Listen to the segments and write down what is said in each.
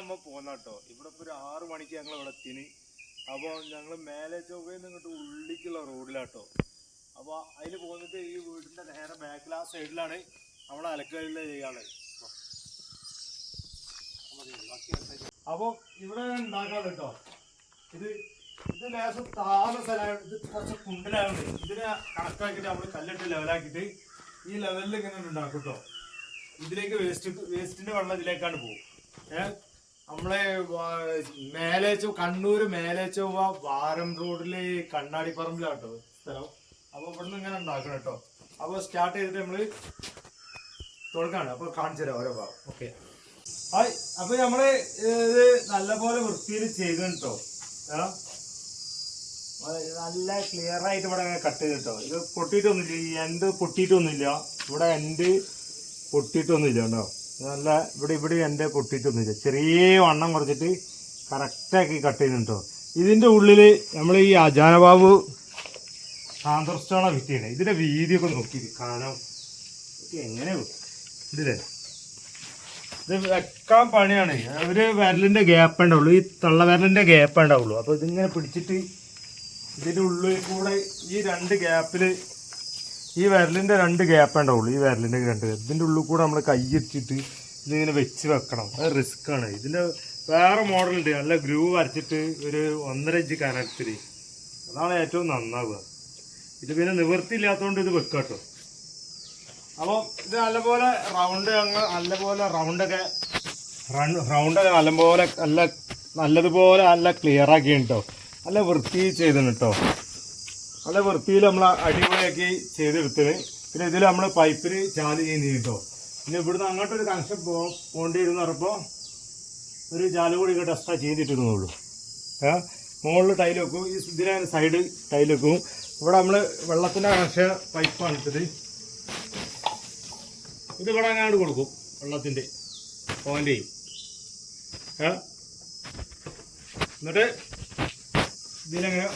നമ്മ പോന്നട്ടോ. ഇവിടെ ഇപ്പോൾ ഒരു ആറു മണിക്ക് ഞങ്ങൾ ഇവിടെ എത്തിന്. അപ്പോൾ ഞങ്ങൾ മേലെ ചൊവ്വയിൽ നിന്ന് ഇങ്ങോട്ട് ഉള്ളിക്കുള്ള റോഡിലാട്ടോ. അപ്പോൾ അതിൽ പോന്നിട്ട് ഈ വീടിന്റെ നേരെ ബാക്കിൽ ആ സൈഡിലാണ് നമ്മളെ അലക്കലിലെ ചെയ്യാൾ അപ്പോൾ ഇവിടെ ഉണ്ടാക്കാറ് കേട്ടോ ഇത് ഇത് ലേശം താഴ്ന്ന സ്ഥലമാണ്. ഇത് കുറച്ച് കുണ്ടലായതുകൊണ്ട് ഇതിനെ കണക്കാക്കിയിട്ട് നമ്മൾ കല്ലിട്ട് ലെവലാക്കിയിട്ട് ഈ ലെവലിൽ ഇങ്ങനെ ഉണ്ടാക്കും കേട്ടോ ഇതിലേക്ക് വേസ്റ്റ് വേസ്റ്റിന്റെ വെള്ളം ഇതിലേക്കാണ് പോകും. ഏഹ് നമ്മളെ മേലേച്ചു കണ്ണൂര് മേലേച്ചു വാരം റോഡിൽ കണ്ണാടി പറമ്പിലാട്ടോ സ്ഥലം. അപ്പൊ ഇവിടുന്ന് ഇങ്ങനെ ഉണ്ടാക്കണം കേട്ടോ. അപ്പൊ സ്റ്റാർട്ട് ചെയ്തിട്ട് നമ്മൾ തുടക്കാണ്. അപ്പൊ കാണിച്ചു തരാം ഓരോ ഭാഗം. ഓക്കെ. ഹായ്. അപ്പൊ നമ്മൾ ഇത് നല്ലപോലെ വൃത്തിയിൽ ചെയ്തു കേട്ടോ. നല്ല ക്ലിയർ ആയിട്ട് ഇവിടെ കട്ട്. ചെയ്തിട്ടോ ഇത് പൊട്ടിയിട്ടൊന്നുമില്ല. ഈ എൻഡ് പൊട്ടിയിട്ടൊന്നുമില്ല. ഇവിടെ എൻഡ് പൊട്ടിയിട്ടൊന്നുമില്ല കേട്ടോ. നല്ല ഇവിടെ ഇവിടെ എന്റെ പൊട്ടിയിട്ടൊന്നുമില്ല ചെറിയ വണ്ണം കുറച്ചിട്ട് കറക്റ്റാക്കി കട്ട് ചെയ്യുന്നുണ്ടോ ഇതിന്റെ ഉള്ളിൽ നമ്മൾ ഈ അജാനബാബു സാന്തർസ്റ്റോണ വിറ്റിയാണ് ഇതിന്റെ വീതിയൊക്കെ നോക്കി കാണാം എങ്ങനെ ഇതില്ലേ? ഇത് വെക്കാൻ പണിയാണ്. ഒരു വിരലിന്റെ ഗ്യാപ്പ് ഉണ്ടാവുള്ളൂ ഈ തള്ള വിരലിന്റെ ഗ്യാപ്പ് ഉണ്ടാവുള്ളൂ അപ്പോൾ ഇതിങ്ങനെ പിടിച്ചിട്ട് ഇതിന്റെ ഉള്ളിൽ കൂടെ ഈ രണ്ട് ഗ്യാപ്പിൽ ഈ വിരലിന്റെ രണ്ട് ഗ്യാപ്പ് ഉണ്ടാവുള്ളൂ. ഈ വിരലിന്റെ രണ്ട് ഇതിന്റെ ഉള്ളിൽ കൂടെ നമ്മൾ കൈയിട്ടിട്ട് ഇതിങ്ങനെ വെച്ച് വെക്കണം. അത് റിസ്ക് ആണ്. ഇതിന്റെ വേറെ മോഡലുണ്ട് നല്ല ഗ്രൂവ് വരച്ചിട്ട് ഒരു ഒന്നര ഇഞ്ച് കനത്തിൽ അതാണ് ഏറ്റവും നന്നാവുക. ഇത് പിന്നെ നിവൃത്തിയില്ലാത്തതുകൊണ്ട് ഇത് വെക്കാട്ടോ കേട്ടോ അപ്പോൾ ഇത് നല്ലപോലെ റൗണ്ട് അങ്ങ് നല്ലപോലെ റൗണ്ടൊക്കെ റൗണ്ടൊക്കെ നല്ലപോലെ നല്ല നല്ലതുപോലെ നല്ല ക്ലിയർ ആക്കിയിട്ടോ നല്ല വൃത്തി ചെയ്തിട്ടുണ്ട് കേട്ടോ നല്ല വൃത്തിയിൽ നമ്മൾ അടിപൊളിയാക്കി ചെയ്തെടുത്തത്. പിന്നെ ഇതിൽ നമ്മൾ പൈപ്പിൽ ചാൽ ചെയ്യുന്നത് കേട്ടോ പിന്നെ ഇവിടുന്ന് അങ്ങോട്ടൊരു കണക്ഷൻ പോ പോകേണ്ടിയിരുന്നു പറഞ്ഞപ്പോൾ ഒരു ചാൽ കൂടി ഇങ്ങോട്ട് എക്സ്ട്രാ ചെയ്തിട്ടിരുന്നുള്ളൂ. ഏ? മുകളിൽ ടൈൽ വെക്കും. ഈ ഇതിനെ സൈഡ് ടൈൽ വെക്കും. ഇവിടെ നമ്മൾ വെള്ളത്തിന്റെ കണക്ഷൻ പൈപ്പാണ് ഇട്ടത്. ഇത് ഇവിടെ അങ്ങോട്ട് കൊടുക്കും വെള്ളത്തിന്റെ പോയിന്റ് ചെയ്യും എന്നിട്ട് ഇതിലെങ്ങനെ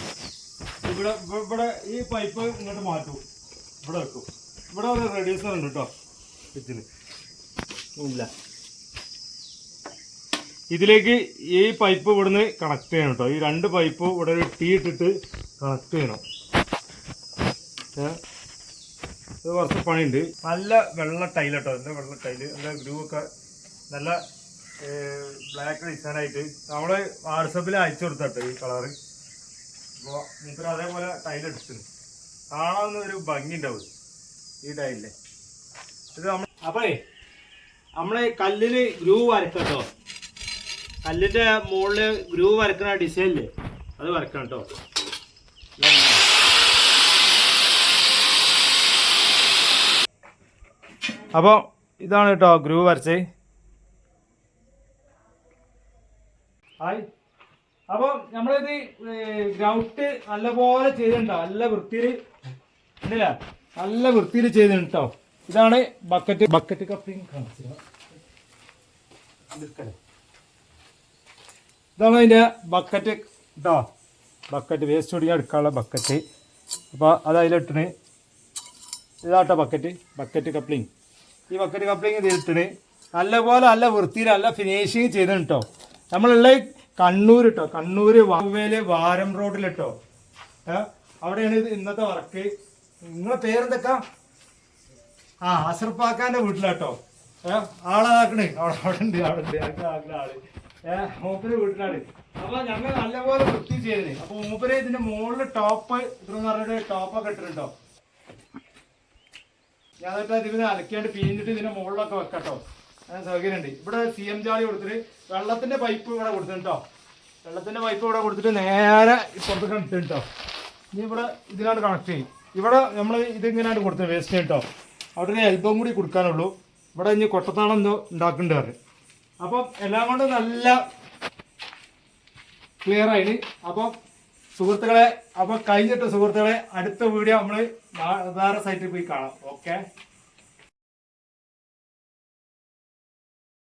ഇവിടെ ഇവ- ഇവിടെ ഈ പൈപ്പ് ഇങ്ങോട്ട് മാറ്റും. ഇവിടെ വെക്കും. ഇവിടെ ഒരു റെഡ്യൂസർ ഉണ്ട് കേട്ടോ ഇതിന് ഇല്ല. ഇതിലേക്ക് ഈ പൈപ്പ് ഇവിടുന്ന് കണക്ട് ചെയ്യണം കേട്ടോ ഈ രണ്ട് പൈപ്പ് ഇവിടെ ഒരു ടീ ഇട്ടിട്ട് കണക്ട് ചെയ്യണം? ഇത് കുറച്ച് പണിയുണ്ട്. നല്ല വെള്ള ടൈൽ കേട്ടോ നല്ല വെള്ള ടൈൽ നല്ല ഗ്രൂവൊക്കെ നല്ല ബ്ലാക്ക് ഡിസൈനായിട്ട് നമ്മൾ വാട്സപ്പിൽ അയച്ചു കൊടുത്തട്ടോ ഈ കളറ് അപ്പോൾ മൂപ്പര് അതേപോലെ ടൈൽ എടുത്തിന് കാണാവുന്ന ഒരു ഭംഗി ഉണ്ടാവും ഈ ടൈലിലെ ഇത് നമ്മൾ അപ്പോഴേ നമ്മളെ കല്ലിന് ഗ്രൂ വരക്കട്ടോ കല്ലിന്റെ മുകളിൽ ഗ്രൂ വരക്കുന്ന ഡിസൈനില്ലേ അത് വരക്കണം കേട്ടോ അപ്പോൾ ഇതാണ് കേട്ടോ ഗ്രൂ വരച്ചേ ഹായ്. അപ്പോൾ നമ്മളിത് ഗ്രൗട്ട് നല്ലപോലെ ചെയ്തിട്ടുണ്ടോ. നല്ല വൃത്തിയിൽ ഇല്ല നല്ല വൃത്തിയിൽ ചെയ്തിട്ടുണ്ടോ ഇതാണ് ബക്കറ്റ് ബക്കറ്റ് കപ്പിങ് ഇതാണ് അതിന്റെ ബക്കറ്റ് ഇതാ ബക്കറ്റ് വേസ്റ്റ് ഒടിയാൻ എടുക്കാനുള്ള ബക്കറ്റ് അപ്പോൾ അത് അതിലിട്ടിന് ഇതാട്ടോ ബക്കറ്റ് ബക്കറ്റ് കപ്ലിങ് ഈ ബക്കറ്റ് കപ്ലിങ് ഇതിലിട്ടിന് നല്ലപോലെ നല്ല വൃത്തിയിൽ നല്ല ഫിനിഷിങ് ചെയ്തിട്ടുണ്ടോ നമ്മളുള്ള കണ്ണൂർ കേട്ടോ കണ്ണൂർ വാവേൽ വാരം റോഡിലിട്ടോ. കേട്ടോ അവിടെയാണ് ഇത് ഇന്നത്തെ വർക്ക്. നിങ്ങളെ പേരെന്തൊക്കെ ആ അസർപ്പാക്കാന്റെ വീട്ടിലാട്ടോ. ഏഹ് ആളാക്കണേ. അവിടെ അവിടെ ഉണ്ട് അവിടെ ഉണ്ട്. എനിക്ക് ആക്കുന്ന ആൾ. ഏഹ് മൂപ്പര് വീട്ടിലാണ്. അപ്പൊ ഞങ്ങൾ നല്ലപോലെ വൃത്തി ചെയ്തത് അപ്പൊ മൂപ്പര് ഇതിന്റെ മുകളിൽ ടോപ്പ് ഇതെന്ന് പറഞ്ഞിട്ട് ടോപ്പൊക്കെ ഇട്ടിട്ടുണ്ടോ? ഞാൻ എന്നിട്ട് ഇതിനെ അലക്കിയാണ്ട് പിഴിഞ്ഞിട്ട് ഇതിന്റെ മുകളിലൊക്കെ വെക്കട്ടോ. സൗകര്യമുണ്ട്. ഇവിടെ സി എം ജാളി കൊടുത്തിട്ട് വെള്ളത്തിന്റെ പൈപ്പ് ഇവിടെ കൊടുത്തിട്ടോ വെള്ളത്തിന്റെ പൈപ്പ് ഇവിടെ കൊടുത്തിട്ട് നേരെ പുറത്തേക്ക് ഇട്ടിട്ടോ ഇനി ഇവിടെ ഇതിനാണ് കണക്ട് ചെയ്യും. ഇവിടെ നമ്മൾ ഇതിങ്ങനെയാണ് കൊടുത്തത് വേസ്റ്റ് കേട്ടോ അവിടെ ഒരു എൽബം കൂടി കൊടുക്കാനുള്ളൂ. ഇവിടെ ഇനി കൊട്ടത്താളം എന്തോ ഉണ്ടാക്കുന്നുണ്ട് പറഞ്ഞു. അപ്പം എല്ലാം കൊണ്ടും നല്ല ക്ലിയർ ആയിന്. അപ്പം സുഹൃത്തുക്കളെ അപ്പം കഴിഞ്ഞിട്ട് സുഹൃത്തുക്കളെ അടുത്ത വീഡിയോ നമ്മൾ വേറെ സൈറ്റിൽ പോയി കാണാം. ഓക്കെ